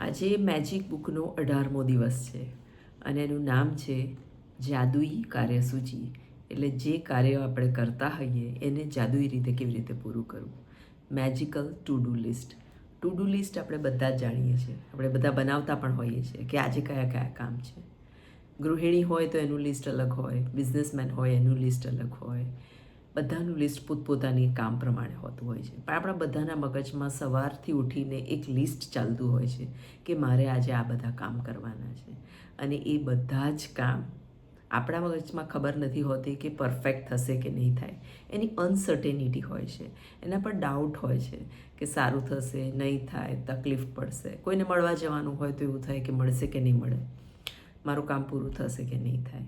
આજે મેજિક બુકનો અઢારમો દિવસ છે અને એનું નામ છે જાદુઈ કાર્યસૂચિ. એટલે જે કાર્ય આપણે કરતા હોઈએ, એને જાદુઈ રીતે કેવી રીતે પૂરું કરવું? Magical to do list to do list આપણે બધા જ જાણીએ છીએ. આપણે બધા બનાવતા પણ હોઈએ છીએ કે આજે કયા કયા કામ છે. ગૃહિણી હોય તો એનું લિસ્ટ અલગ હોય બિઝનેસમેન હોય એનું લિસ્ટ અલગ હોય. બધાનું લિસ્ટ પોતપોતાની કામ પ્રમાણે હોતું હોય છે. પણ આપણા બધાના મગજમાં સવારથી ઉઠીને એક લિસ્ટ ચાલતું હોય છે કે મારે આજે આ બધા કામ કરવાના છે. અને એ બધા જ કામ આપણા મગજમાં ખબર નથી હોતી કે પરફેક્ટ થશે કે નહીં થાય. એની અનસર્ટેનિટી હોય છે. એના પર ડાઉટ હોય છે કે સારું થશે, નહીં થાય, તકલીફ પડશે. કોઈને મળવા જવાનું હોય તો એવું થાય કે મળશે કે નહીં મળે. મારું કામ પૂરું થશે કે નહીં થાય.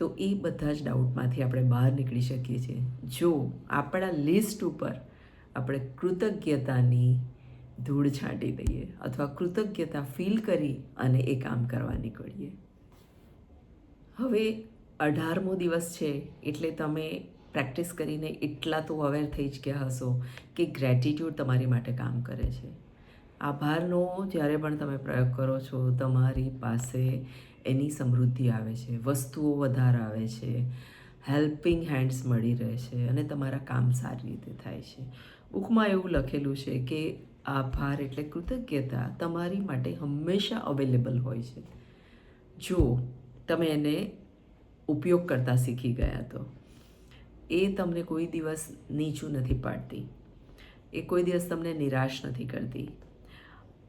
તો એ બધા જ ડાઉટમાંથી આપણે બહાર નીકળી શકીએ છીએ. જો આપણા લિસ્ટ ઉપર આપણે કૃતજ્ઞતાની ધૂળ છાંટી દઈએ અથવા કૃતજ્ઞતા ફીલ કરી અને એ કામ કરવા નીકળીએ. હવે અઢારમો દિવસ છે એટલે તમે પ્રેક્ટિસ કરીને એટલા તો અવેર થઈ જ ગયા હશો કે ગ્રેટિટ્યૂડ તમારી માટે કામ કરે છે. આભારનો જ્યારે પણ તમે પ્રયોગ કરો છો, તમારી પાસે એની સમૃદ્ધિ આવે છે, વસ્તુઓ વધારે આવે છે, હેલ્પિંગ હેન્ડ્સ મળી રહે છે અને તમારા કામ સારી રીતે થાય છે. બુકમાં એવું લખેલું છે કે આભાર એટલે કૃતજ્ઞતા તમારી માટે હંમેશા અવેલેબલ હોય છે. જો તમે એને ઉપયોગ કરતા શીખી ગયા તો. એ તમને કોઈ દિવસ નીચું નથી પાડતી. એ કોઈ દિવસ તમને નિરાશ નથી કરતી.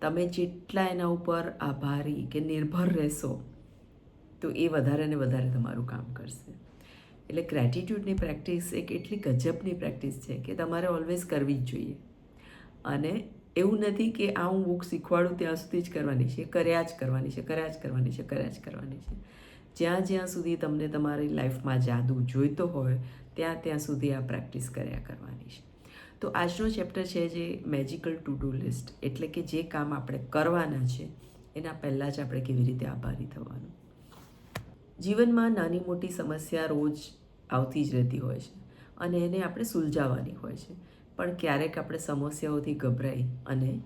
તમે જેટલા એના ઉપર આભારી કે નિર્ભર રહેશો તો એ વધારે ને વધારે તમારું કામ કરશે. એટલે ગ્રેટિટ્યૂડની પ્રેક્ટિસ એક એટલી ગજબની પ્રેક્ટિસ છે કે તમારે ઓલવેઝ કરવી જ જોઈએ. અને એવું નથી કે આ હું બુક શીખવાડું ત્યાં સુધી જ કરવાની છે, કર્યા જ કરવાની છે, કર્યા જ કરવાની છે, કર્યા જ કરવાની છે. જ્યાં જ્યાં સુધી તમને તમારી લાઈફમાં જાદુ જોઈતો હોય, ત્યાં ત્યાં સુધી આ પ્રેક્ટિસ કર્યા કરવાની છે. તો આજનો ચેપ્ટર છે જે મેજિકલ ટુ ડુ લિસ્ટ એટલે કે જે કામ આપણે કરવાના છે, એના પહેલાં જ આપણે કેવી રીતે આભારી થવાનું. જીવનમાં નાની મોટી સમસ્યા રોજ આવતી જ રહેતી હોય છે અને એને આપણે સુલઝાવવાની હોય છે. પણ ક્યારેક આપણે સમસ્યાઓથી ગભરાઈ અને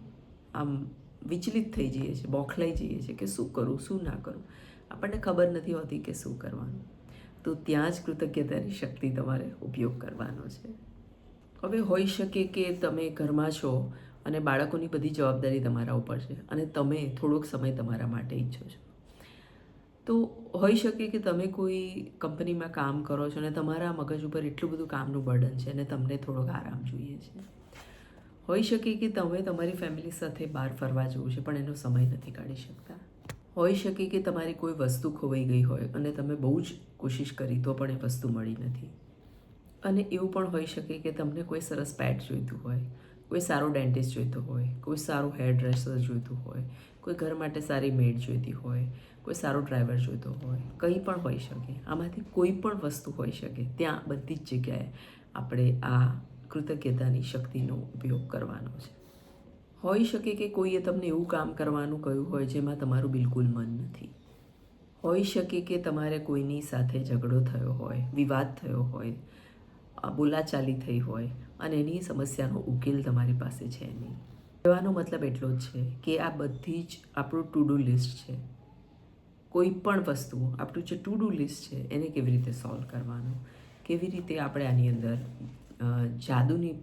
આમ વિચલિત થઈ જઈએ છીએ, બોખલાઈ જઈએ છીએ કે શું કરું, શું ના કરું? આપણને ખબર નથી હોતી કે શું કરવાનું. તો ત્યાં જ કૃતજ્ઞતાની શક્તિ તમારે ઉપયોગ કરવાનો છે. હવે હોઈ શકે કે તમે ઘરમાં છો અને બાળકોની બધી જવાબદારી તમારા ઉપર છે અને તમે થોડોક સમય તમારા માટે ઈચ્છો છો. તો હોઈ શકે કે તમે કોઈ કંપનીમાં કામ કરો છો અને તમારા મગજ ઉપર એટલું બધું કામનું બર્ડન છે અને તમને થોડોક આરામ જોઈએ છે. હોઈ શકે કે તમે તમારી ફેમિલી સાથે બહાર ફરવા જવું છે, પણ એનો સમય નથી કાઢી શકતા. હોઈ શકે કે તમારી કોઈ વસ્તુ ખોવાઈ ગઈ હોય અને તમે બહુ જ કોશિશ કરી તો પણ એ વસ્તુ મળી નથી. અને એવું પણ હોઈ શકે કે તમને કોઈ સરસ પેટ જોઈતું હોય. કોઈ સારો ડેન્ટિસ્ટ જોઈતો હોય, કોઈ સારું હેર ડ્રેસર જોઈતું હોય, કોઈ ઘર માટે સારી મેડ જોઈતી હોય, કોઈ સારો ડ્રાઈવર જોઈતો હોય, કંઈ પણ હોઈ શકે. આમાંથી કોઈ પણ વસ્તુ હોઈ શકે. ત્યાં બધી જ જગ્યાએ આપણે આ કૃતજ્ઞતાની શક્તિનો ઉપયોગ કરવાનો છે. હોઈ શકે કે કોઈએ તમને એવું કામ કરવાનું કહ્યું હોય જેમાં તમારું બિલકુલ મન નથી. હોઈ શકે કે તમારે કોઈની સાથે ઝઘડો થયો હોય, વિવાદ થયો હોય બોલાચાલી થઈ હોય અને એની સમસ્યાનો ઉકેલ તમારી પાસે છે નહીં. કહેવાનો મતલબ એટલો જ છે કે આ બધી જ આપણું ટુ ડુ લિસ્ટ છે. કોઈ પણ વસ્તુ, આપણું જે ટુ ડુ લિસ્ટ છે, એને કેવી રીતે સોલ્વ કરવાનું? કેવી રીતે આપણે આની અંદર જાદુની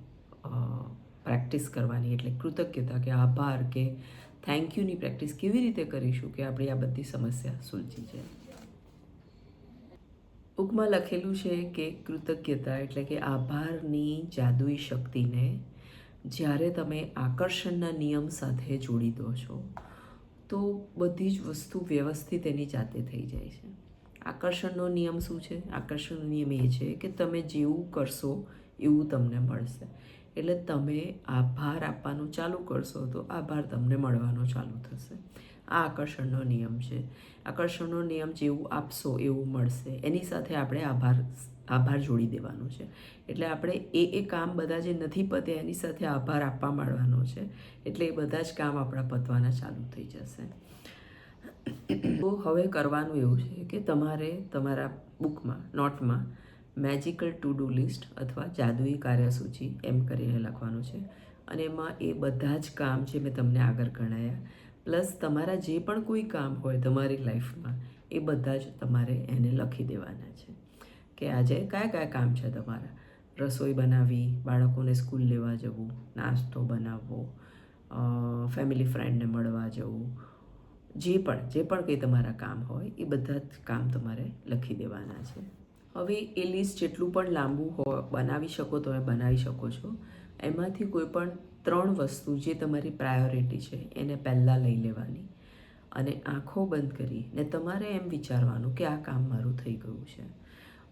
પ્રેક્ટિસ કરવાની? એટલે કૃતજ્ઞતા કે આભાર કે થેન્ક યુની પ્રેક્ટિસ કેવી રીતે કરીશું કે આપણી આ બધી સમસ્યા સુલઝી જાય? બુકમાં લખેલું છે કે કૃતજ્ઞતા એટલે કે આભારની જાદુઈ શક્તિને જ્યારે તમે આકર્ષણના નિયમ સાથે જોડી દો છો, તો બધી જ વસ્તુ વ્યવસ્થિત એની જાતે થઈ જાય છે. આકર્ષણનો નિયમ શું છે? આકર્ષણનો નિયમ એ છે કે તમે જેવું કરશો એવું તમને મળશે. એટલે તમે આભાર આપવાનું ચાલુ કરશો તો આભાર તમને મળવાનો ચાલુ થશે. આ આકર્ષણનો નિયમ છે. આકર્ષણનો નિયમ જેવું આપશો એવું મળશે. એની સાથે આપણે આભાર આભાર જોડી દેવાનો છે. એટલે આપણે એ એ કામ બધા જે નથી પતે એની સાથે આભાર આપવા માંડવાનો છે. એટલે એ બધા જ કામ આપણા પતવાના ચાલુ થઈ જશે. તો હવે કરવાનું એવું છે કે તમારે તમારા બુકમાં, નોટમાં મેજિકલ ટુ ડુ લિસ્ટ અથવા જાદુઈ કાર્યસૂચિ એમ કરીને લખવાનું છે. અને એમાં એ બધા જ કામ છે મેં તમને આગળ ગણાયા પ્લસ તમારા જે પણ કોઈ કામ હોય તમારી લાઈફમાં, એ બધા જ તમારે એને લખી દેવાના છે કે આજે કયા કયા કામ છે તમારા? રસોઈ બનાવવી બાળકોને સ્કૂલ લેવા જવું, નાસ્તો બનાવવો ફેમિલી ફ્રેન્ડને મળવા જવું, જે પણ જે પણ કંઈ તમારા કામ હોય, એ બધા જ કામ તમારે લખી દેવાના છે. હવે એ લિસ્ટ જેટલું પણ લાંબુ હોય બનાવી શકો તો એ બનાવી શકો છો. એમાંથી કોઈ પણ ત્રણ વસ્તુ જે તમારી પ્રાયોરિટી છે, એને પહેલાં લઈ લેવાની અને આંખો બંધ કરી ને તમારે એમ વિચારવાનું કે આ કામ મારું થઈ ગયું છે.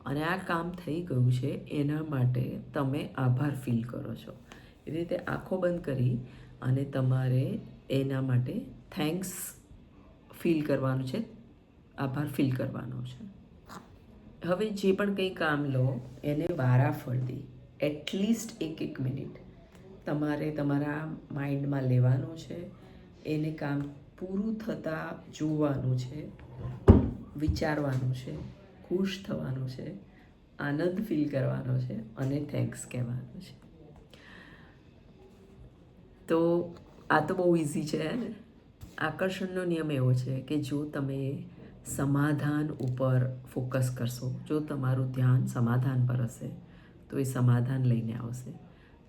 અને આ કામ થઈ ગયું છે, એના માટે તમે આભાર ફીલ કરો છો. એવી રીતે આંખો બંધ કરી અને તમારે એના માટે થેન્ક્સ ફીલ કરવાનું છે, આભાર ફીલ કરવાનો છે. હવે જે પણ કંઈ કામ લો, એને વારાફરતી એટલીસ્ટ એક એક મિનિટ. તમારે તમારા માઇન્ડમાં લેવાનું છે, એને કામ પૂરું થતાં જોવાનું છે, વિચારવાનું છે, ખુશ થવાનું છે, આનંદ ફીલ કરવાનો છે અને થેન્ક્સ કહેવાનું છે. તો આ તો બહુ ઇઝી છે ને? આકર્ષણનો નિયમ એવો છે કે જો તમે સમાધાન ઉપર ફોકસ કરશો, જો તમારું ધ્યાન સમાધાન પર હશે તો એ સમાધાન લઈને આવશે.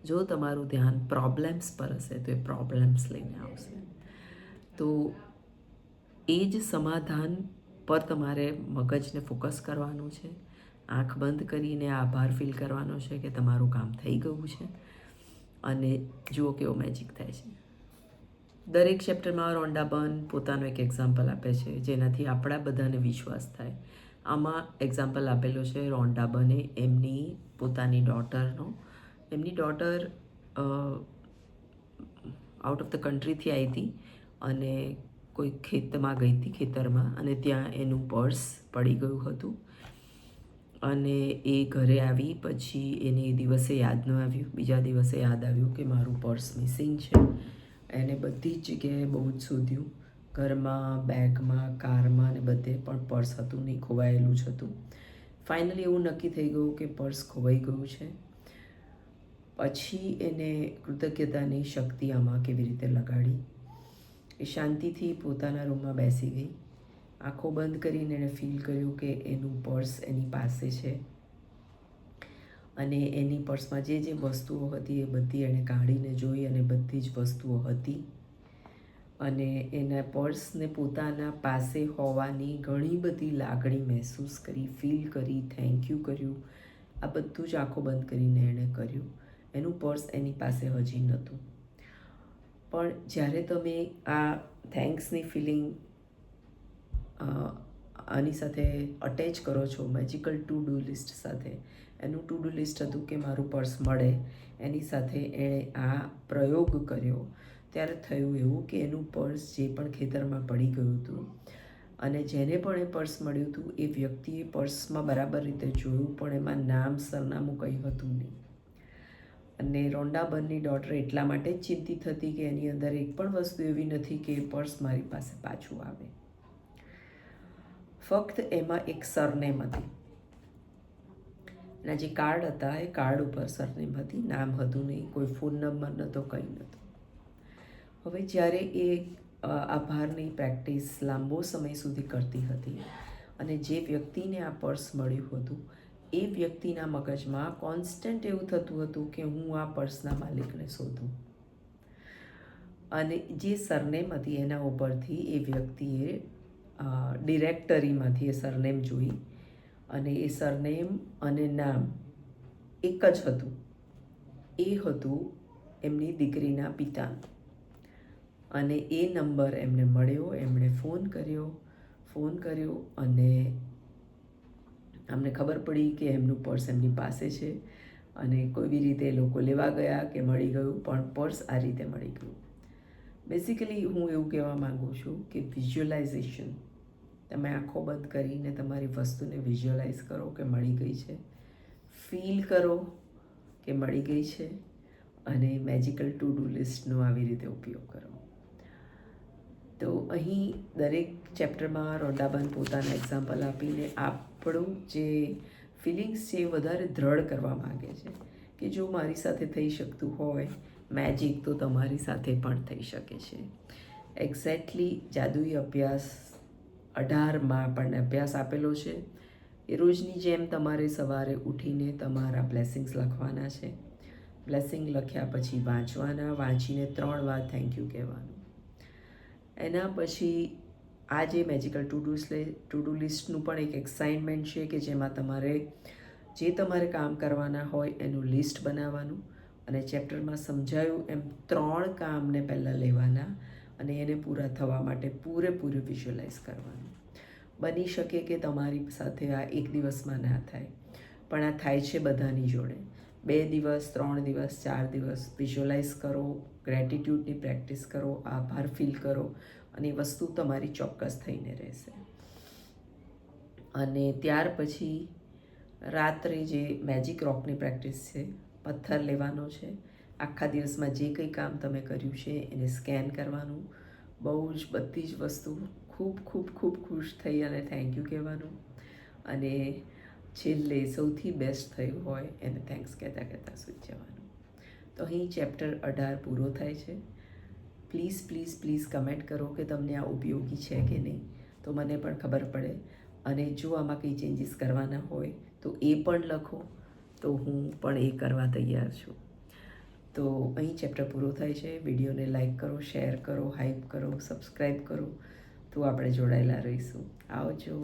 જો તમારું ધ્યાન પ્રોબ્લેમ્સ પર હશે, તો એ પ્રોબ્લેમ્સ લઈને આવશે. તો એ જ સમાધાન પર તમારે મગજને ફોકસ કરવાનું છે. આંખ બંધ કરીને આભાર ફીલ કરવાનો છે કે તમારું કામ થઈ ગયું છે. અને જુઓ કેવો મેજિક થાય છે. દરેક ચેપ્ટરમાં રોન્ડાબન પોતાનું એક એક્ઝામ્પલ આપે છે, જેનાથી આપણા બધાને વિશ્વાસ થાય. આમાં એક્ઝામ્પલ આપેલો છે રોન્ડાબને એમની પોતાની ડોટરનો એમની ડોટર આઉટ ઓફ ધ કન્ટ્રીથી આવી હતી અને કોઈ ખેતમાં ગઈ હતી, ખેતરમાં. અને ત્યાં એનું પર્સ પડી ગયું હતું. અને એ ઘરે આવી, પછી એને એ દિવસે યાદ ન આવ્યું. બીજા દિવસે યાદ આવ્યું કે મારું પર્સ મિસિંગ છે. એને બધી જ જગ્યાએ બહુ જ શોધ્યું. ઘરમાં, બેગમાં, કારમાં ને બધે પણ પર્સ હતું નહીં ખોવાયેલું જ હતું. ફાઇનલી એવું નક્કી થઈ ગયું કે પર્સ ખોવાઈ ગયું છે. પછી એને કૃતજ્ઞતાની શક્તિ આમાં કેવી રીતે લગાડી? એ શાંતિથી પોતાના રૂમમાં બેસી ગઈ. આંખો બંધ કરીને એણે ફીલ કર્યું કે એનું પર્સ એની પાસે છે. અને એની પર્સમાં જે જે વસ્તુઓ હતી એ બધી એણે કાઢીને જોઈ અને બધી જ વસ્તુઓ હતી. અને એના પર્સને પોતાના પાસે હોવાની ઘણી બધી લાગણી મહેસૂસ કરી ફીલ કરી થેન્ક યુ કર્યું. આ બધું જ આંખો બંધ કરીને એણે કર્યું. એનું પર્સ એની પાસે હજી નહોતું. પણ જ્યારે તમે આ થેન્ક્સની ફિલિંગ આની સાથે અટેચ કરો છો મેજિકલ ટુ ડુ લિસ્ટ સાથે, એનું ટુ ડુ લિસ્ટ હતું કે મારું પર્સ મળે, એની સાથે એણે આ પ્રયોગ કર્યો ત્યારે થયું એવું કે એનું પર્સ જે પણ ખેતરમાં પડી ગયું હતું અને જેને પણ એ પર્સ મળ્યું હતું, એ વ્યક્તિએ પર્સમાં બરાબર રીતે જોયું, પણ એમાં નામ સરનામું કંઈ હતું નહીં. અને રોંડાબનની ડોટર એટલા માટે ચિંતિત હતી કે એની અંદર એક પણ વસ્તુ એવી નથી કે એ પર્સ મારી પાસે પાછું આવે. ફક્ત એમાં એક સરનેમ હતી. એના જે કાર્ડ હતા, એ કાર્ડ ઉપર સરનેમ હતી. નામ હતું નહીં, કોઈ ફોન નંબર નહોતો, કંઈ નહોતું. હવે જ્યારે એ આભારની પ્રેક્ટિસ લાંબો સમય સુધી કરતી હતી અને જે વ્યક્તિને આ પર્સ મળ્યું હતું, એ વ્યક્તિના મગજમાં કોન્સ્ટન્ટ એવું થતું હતું કે હું આ પર્સના માલિકને શોધું. અને જે સરનેમ હતી એના ઉપરથી એ વ્યક્તિએ ડિરેક્ટરીમાંથી એ સરનેમ જોઈ અને એ સરનેમ અને નામ એક જ હતું. એ હતું એમની દીકરીના પિતાનું અને એ નંબર એમને મળ્યો, એમણે ફોન કર્યો ફોન કર્યો અને અમને ખબર પડી કે એમનું પર્સ એમની પાસે છે અને કોઈ બી રીતે લોકો લેવા ગયા કે મળી ગયું, પણ પર્સ આ રીતે મળી ગયું. બેસિકલી હું એવું કહેવા માગું છું કે વિઝ્યુઅલાઇઝેશન તમે આંખો બંધ કરીને તમારી વસ્તુને વિઝ્યુઅલાઇઝ કરો કે મળી ગઈ છે. ફીલ કરો કે મળી ગઈ છે અને મેજિકલ ટુ ડુ લિસ્ટનો આવી રીતે ઉપયોગ કરો. તો અહીં દરેક ચેપ્ટરમાં રોડાબાન પોતાના એક્ઝામ્પલ આપીને આપણું જે ફિલિંગ્સ છે એ વધારે દ્રઢ કરવા માગે છે. કે જો મારી સાથે થઈ શકતું હોય મેજિક તો તમારી સાથે પણ થઈ શકે છે. એક્ઝેક્ટલી જાદુઈ અભ્યાસ અઢારમાં આપણને અભ્યાસ આપેલો છે. એ રોજની જેમ તમારે સવારે ઉઠીને તમારા બ્લેસિંગ્સ લખવાના છે. બ્લેસિંગ લખ્યા પછી વાંચવાના, વાંચીને ત્રણ વાર થેન્ક યુ કહેવાનું. એના પછી આ જે magical to do to do લિસ્ટનું પણ એક એક્સાઇનમેન્ટ છે કે જેમાં તમારે જે તમારે કામ કરવાના હોય એનું લિસ્ટ બનાવવાનું અને ચેપ્ટરમાં સમજાયું એમ ત્રણ કામને પહેલાં લેવાના અને એને પૂરા થવા માટે પૂરેપૂરું વિઝ્યુઅલાઇઝ કરવાનું. બની શકે કે તમારી સાથે આ એક દિવસમાં ના થાય, પણ આ થાય છે બધાની જોડે. બે દિવસ, ત્રણ દિવસ, ચાર દિવસ વિઝ્યુઅલાઇઝ કરો ગ્રેટિટ્યૂડની પ્રેક્ટિસ કરો, આભાર ફીલ કરો અને એ વસ્તુ તમારી ચોક્કસ થઈને રહેશે. અને ત્યાર પછી રાત્રે જે મેજિક રોકની પ્રેક્ટિસ છે, પથ્થર લેવાનો છે, આખા દિવસમાં જે કંઈ કામ તમે કર્યું છે એને સ્કેન કરવાનું. બહુ જ બધી જ વસ્તુ ખૂબ ખૂબ ખૂબ ખુશ થઈ અને થેન્ક યુ કહેવાનું. અને છેલ્લે સૌથી બેસ્ટ થયું હોય એને થેન્ક્સ કહેતા કહેતા સૂઈ જવાનું તો અહીં ચેપ્ટર અઢાર પૂરો થાય છે. પ્લીઝ પ્લીઝ પ્લીઝ કમેન્ટ કરો કે તમને આ ઉપયોગી છે કે નહીં. તો મને પણ ખબર પડે. અને જો આમાં કંઈ ચેન્જીસ કરવાના હોય, તો એ પણ લખો. તો હું પણ એ કરવા તૈયાર છું. તો અહીં ચેપ્ટર પૂરો થાય છે. વિડીયોને લાઈક કરો શેર કરો હાઇપ કરો સબસ્ક્રાઈબ કરો. તો આપણે જોડાયેલા રહીશું. આવજો.